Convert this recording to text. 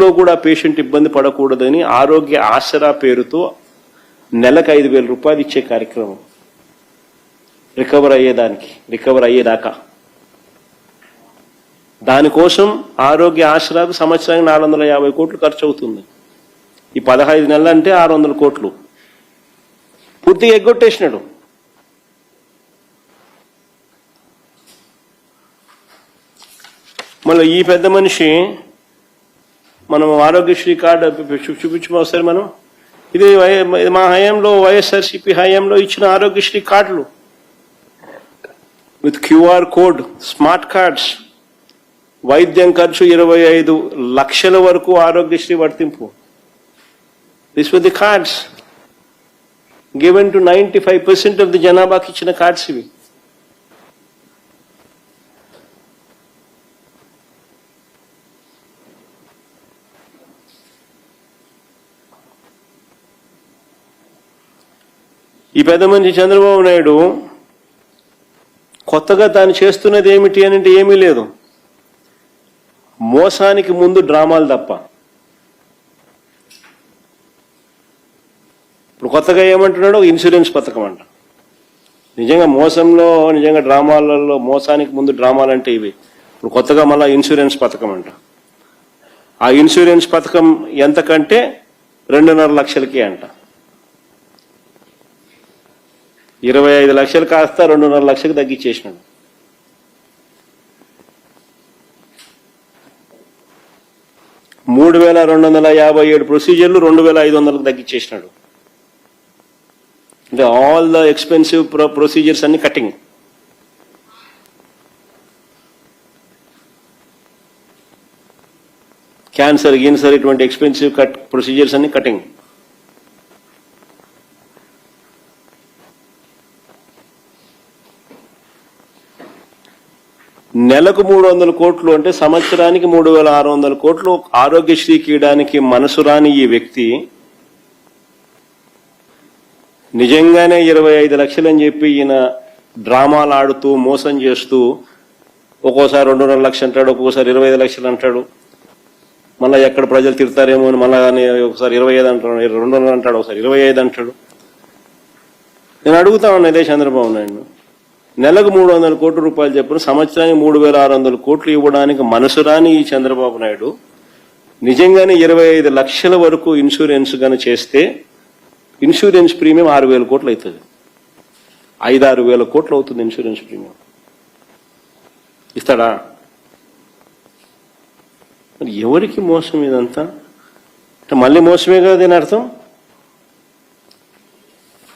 లో కూడా పేషెంట్ ఇబ్బంది పడకూడదని ఆరోగ్య ఆసరా పేరుతో నెలకు ఐదు వేల రూపాయలు ఇచ్చే కార్యక్రమం. రికవర్ అయ్యేదానికి రికవర్ అయ్యేదాకా. దానికోసం ఆరోగ్య ఆసరాకు సంవత్సరానికి నాలుగు వందల యాభై కోట్లు ఖర్చు అవుతుంది ఈ పదహైదు నెలలు అంటే ఆరు వందల కోట్లు. పూర్తిగా ఎగ్గొట్టేసినాడు. మళ్ళీ ఈ పెద్ద మనిషి మనం ఆరోగ్యశ్రీ కార్డు చూ- చూపించమో ఒకసారి మనం? ఇది ఇది మా హయాంలో వైఎస్ఆర్సిపి హయాంలో ఇచ్చిన ఆరోగ్యశ్రీ కార్డులు. With QR code smart cards. వైద్యం ఖర్చు ఇరవై ఐదు లక్షల వరకు Aarogyasri వర్తింపు. This with the cards given to ninety five percent of the జనాభాకి ఇచ్చిన కార్డ్స్ ఇవి. ఈ పెద్ద మనిషి చంద్రబాబు నాయుడు కొత్తగా తాను చేస్తున్నది ఏమిటి అని అంటే ఏమీ లేదు. మోసానికి ముందు డ్రామాలు తప్ప. ఇప్పుడు కొత్తగా ఏమంటున్నాడు ఒక ఇన్సూరెన్స్ పథకం అంట. నిజంగా మోసంలో నిజంగా డ్రామాలలో మోసానికి ముందు డ్రామాలు అంటే ఇవి. ఇప్పుడు కొత్తగా మళ్ళీ ఇన్సూరెన్స్ పథకం అంట. ఆ ఇన్సూరెన్స్ పథకం ఎంతకంటే రెండున్నర లక్షలకి అంట. ఇరవై ఐదు లక్షలు కాస్త రెండున్నర లక్షలకు తగ్గించేసినాడు. మూడు వేల రెండు వందల యాభై ఏడు ప్రొసీజర్లు రెండు వేల ఐదు వందలకు తగ్గించేసినాడు. అంటే ఆల్ ద ఎక్స్పెన్సివ్ ప్రొసీజర్స్ అన్ని కటింగ్ క్యాన్సర్ గిన్సర్ ఇటువంటి ఎక్స్పెన్సివ్ కట్ ప్రొసీజర్స్ అన్ని కటింగ్ నెలకు మూడు వందల కోట్లు అంటే సంవత్సరానికి మూడు వేల ఆరు వందల కోట్లు ఆరోగ్యశ్రీ కీయడానికి మనసు రాని ఈ వ్యక్తి నిజంగానే ఇరవై ఐదు లక్షలు అని చెప్పి ఈయన డ్రామాలు ఆడుతూ మోసం చేస్తూ ఒక్కోసారి రెండున్నర లక్షలు అంటాడు ఒక్కోసారి ఇరవై ఐదు లక్షలు అంటాడు. మళ్ళీ ఎక్కడ ప్రజలు తిడతారేమో అని మళ్ళీ ఒకసారి ఇరవై ఐదు అంటాడు రెండున్నర అంటాడు ఒకసారి ఇరవై ఐదు అంటాడు. నేను అడుగుతా ఉన్నా ఇదే చంద్రబాబు నాయుడు. నెలకు మూడు వందల కోట్ల రూపాయలు చెప్పిన సంవత్సరానికి మూడు వేల ఆరు వందల కోట్లు ఇవ్వడానికి మనసు రాని ఈ చంద్రబాబు నాయుడు నిజంగానే ఇరవై ఐదు లక్షల వరకు ఇన్సూరెన్స్ గాని చేస్తే ఇన్సూరెన్స్ ప్రీమియం ఆరు వేల కోట్లు అవుతుంది. ఐదు ఆరు వేల కోట్లు అవుతుంది ఇన్సూరెన్స్ ప్రీమియం. ఇస్తాడా? మరి ఎవరికి మోసం ఇదంతా? అంటే మళ్ళీ మోసమే కదా దీని అర్థం?